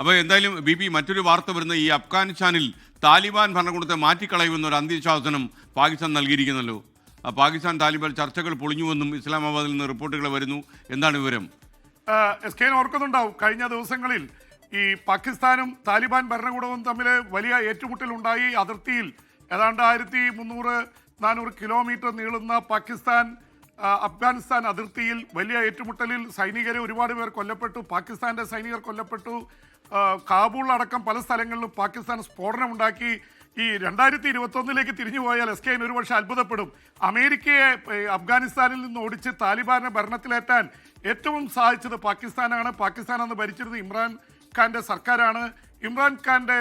അപ്പോൾ എന്തായാലും B P മറ്റൊരു വാർത്ത വരുന്ന ഈ അഫ്ഗാനിസ്ഥാനിൽ താലിബാൻ ഭരണകൂടത്തെ മാറ്റിക്കളയുമെന്ന ഒരു അന്ത്യശാസനം പാകിസ്ഥാൻ നൽകിയിരിക്കുന്നല്ലോ. പാകിസ്ഥാൻ താലിബാൻ ചർച്ചകൾ പൊളിഞ്ഞുവെന്നും ഇസ്ലാമാബാദിൽ നിന്ന് റിപ്പോർട്ടുകൾ വരുന്നു. എന്താണ് വിവരം? എസ് കെ ഓർക്കുന്നുണ്ടാവും. കഴിഞ്ഞ ദിവസങ്ങളിൽ ഈ പാകിസ്ഥാനും താലിബാൻ ഭരണകൂടവും തമ്മിൽ വലിയ ഏറ്റുമുട്ടലുണ്ടായി. അതിർത്തിയിൽ ഏതാണ്ട് ആയിരത്തി മുന്നൂറ് നാനൂറ് കിലോമീറ്റർ നീളുന്ന പാകിസ്ഥാൻ അഫ്ഗാനിസ്ഥാൻ അതിർത്തിയിൽ വലിയ ഏറ്റുമുട്ടലിൽ സൈനികരെ ഒരുപാട് പേർ കൊല്ലപ്പെട്ടു. പാകിസ്ഥാന്റെ സൈനികർ കൊല്ലപ്പെട്ടു. കാബൂൾ അടക്കം പല സ്ഥലങ്ങളിലും പാകിസ്ഥാൻ സ്ഫോടനമുണ്ടാക്കി. ഈ രണ്ടായിരത്തി ഇരുപത്തൊന്നിലേക്ക് തിരിഞ്ഞു പോയാൽ എസ് കെ ഒരുപക്ഷെ അത്ഭുതപ്പെടും. അമേരിക്കയെ അഫ്ഗാനിസ്ഥാനിൽ നിന്ന് ഓടിച്ച് താലിബാനെ ഭരണത്തിലേറ്റാൻ ഏറ്റവും സഹായിച്ചത് പാകിസ്ഥാനാണ്. പാകിസ്ഥാൻ അന്ന് ഭരിച്ചിരുന്നത് ഇമ്രാൻ ഖാന്റെ സർക്കാരാണ്. ഇമ്രാൻ ഖാന്റെ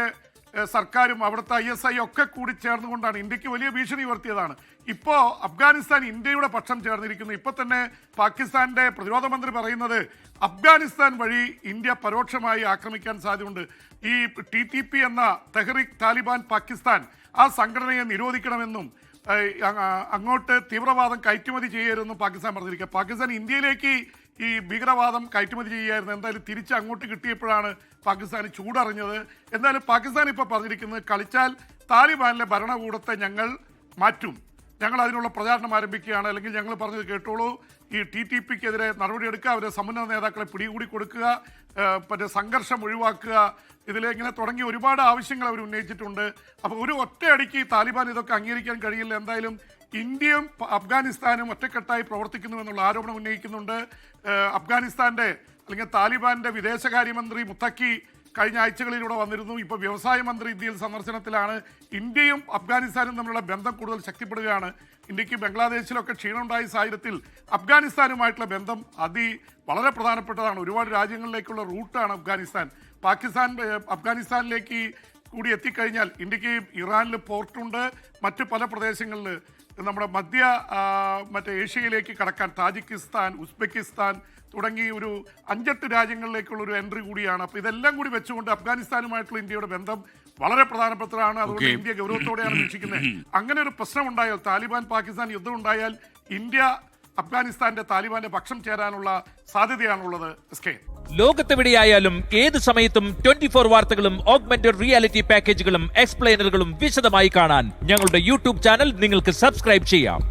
സർക്കാരും അവിടുത്തെ ഐ എസ് ഐ ഒക്കെ കൂടി ചേർന്നുകൊണ്ടാണ് ഇന്ത്യയ്ക്ക് വലിയ ഭീഷണി ഉയർത്തിയതാണ്. ഇപ്പോൾ അഫ്ഗാനിസ്ഥാൻ ഇന്ത്യയുടെ പക്ഷം ചേർന്നിരിക്കുന്നു. ഇപ്പോൾ തന്നെ പാകിസ്ഥാന്റെ പ്രതിരോധ മന്ത്രി പറയുന്നത് അഫ്ഗാനിസ്ഥാൻ വഴി ഇന്ത്യ പരോക്ഷമായി ആക്രമിക്കാൻ സാധ്യതയുണ്ട്. ഈ ടി ടി പി എന്ന തെഹ്റിക് താലിബാൻ പാകിസ്ഥാൻ ആ സംഘടനയെ നിരോധിക്കണമെന്നും അങ്ങോട്ട് തീവ്രവാദം കയറ്റുമതി ചെയ്യരുതെന്നും പാകിസ്ഥാൻ പറഞ്ഞിരിക്കുക. പാകിസ്ഥാൻ ഇന്ത്യയിലേക്ക് ഈ ഭീകരവാദം കയറ്റുമതി ചെയ്യായിരുന്നു. എന്തായാലും തിരിച്ച് അങ്ങോട്ട് കിട്ടിയപ്പോഴാണ് പാകിസ്ഥാൻ ചൂടറിഞ്ഞത്. എന്നാലും പാകിസ്ഥാൻ ഇപ്പോൾ പറഞ്ഞിരിക്കുന്നത് കളിച്ചാൽ താലിബാനിലെ ഭരണകൂടത്തെ ഞങ്ങൾ മാറ്റും. ഞങ്ങൾ അതിനുള്ള പ്രചാരണം ആരംഭിക്കുകയാണ്. അല്ലെങ്കിൽ ഞങ്ങൾ പറഞ്ഞത് കേട്ടോളൂ. ഈ ടി ടി പിക്കെതിരെ നടപടിയെടുക്കുക അവരെ സമുന്നത നേതാക്കളെ പിടികൂടി കൊടുക്കുക മറ്റേ സംഘർഷം ഒഴിവാക്കുക ഇതിലിങ്ങനെ തുടങ്ങി ഒരുപാട് ആവശ്യങ്ങൾ അവർ ഉന്നയിച്ചിട്ടുണ്ട്. അപ്പോൾ ഒരു ഒറ്റയടിക്ക് താലിബാൻ ഇതൊക്കെ അംഗീകരിക്കാൻ കഴിയില്ല. എന്തായാലും ഇന്ത്യയും അഫ്ഗാനിസ്ഥാനും ഒറ്റക്കെട്ടായി പ്രവർത്തിക്കുന്നു എന്നുള്ള ആരോപണം ഉന്നയിക്കുന്നുണ്ട്. അഫ്ഗാനിസ്ഥാന്റെ അല്ലെങ്കിൽ താലിബാന്റെ വിദേശകാര്യമന്ത്രി മുത്തക്കി കഴിഞ്ഞ ആഴ്ചകളിലൂടെ വന്നിരുന്നു. ഇപ്പോൾ വ്യവസായ മന്ത്രി ഇന്ത്യയിൽ സന്ദർശനത്തിലാണ്. ഇന്ത്യയും അഫ്ഗാനിസ്ഥാനും തമ്മിലുള്ള ബന്ധം കൂടുതൽ ശക്തിപ്പെടുകയാണ്. ഇന്ത്യയ്ക്ക് ബംഗ്ലാദേശിലൊക്കെ ക്ഷീണമുണ്ടായ സാഹചര്യത്തിൽ അഫ്ഗാനിസ്ഥാനുമായിട്ടുള്ള ബന്ധം അതി വളരെ പ്രധാനപ്പെട്ടതാണ്. ഒരുപാട് രാജ്യങ്ങളിലേക്കുള്ള റൂട്ടാണ് അഫ്ഗാനിസ്ഥാൻ. പാകിസ്ഥാൻ അഫ്ഗാനിസ്ഥാനിലേക്ക് കൂടി എത്തിക്കഴിഞ്ഞാൽ ഇന്ത്യയ്ക്ക് ഇറാനിൽ പോർട്ടുണ്ട് മറ്റ് പല പ്രദേശങ്ങളിൽ നമ്മുടെ മധ്യ മറ്റേ ഏഷ്യയിലേക്ക് കടക്കാൻ താജിക്കിസ്ഥാൻ ഉസ്ബെക്കിസ്ഥാൻ തുടങ്ങി ഒരു അഞ്ചെട്ട് രാജ്യങ്ങളിലേക്കുള്ള ഒരു എൻട്രി കൂടിയാണ്. അപ്പോൾ ഇതെല്ലാം കൂടി വെച്ചുകൊണ്ട് അഫ്ഗാനിസ്ഥാനുമായിട്ടുള്ള ഇന്ത്യയുടെ ബന്ധം വളരെ പ്രധാനപ്പെട്ടതാണ്. അതുകൊണ്ട്. ഇന്ത്യ ഗൗരവത്തോടെയാണ് വീക്ഷിക്കുന്നത്. അങ്ങനെ ഒരു പ്രശ്നം ഉണ്ടായാൽ താലിബാൻ പാകിസ്ഥാൻ യുദ്ധം ഉണ്ടായാൽ ഇന്ത്യ അഫ്ഗാനിസ്ഥാന്റെ താലിബാന്റെ പക്ഷം ചേരാനുള്ള സാധ്യതയാണുള്ളത് എസ് കെ ലോകത്തെവിടെയായാലും ഏത് സമയത്തും ട്വന്റി ഫോർ വാർത്തകളും ഓഗ്മെന്റഡ് റിയാലിറ്റി പാക്കേജുകളും എക്സ്പ്ലെയിനറുകളും വിശദമായി കാണാൻ ഞങ്ങളുടെ യൂട്യൂബ് ചാനൽ നിങ്ങൾക്ക് സബ്സ്ക്രൈബ് ചെയ്യാം.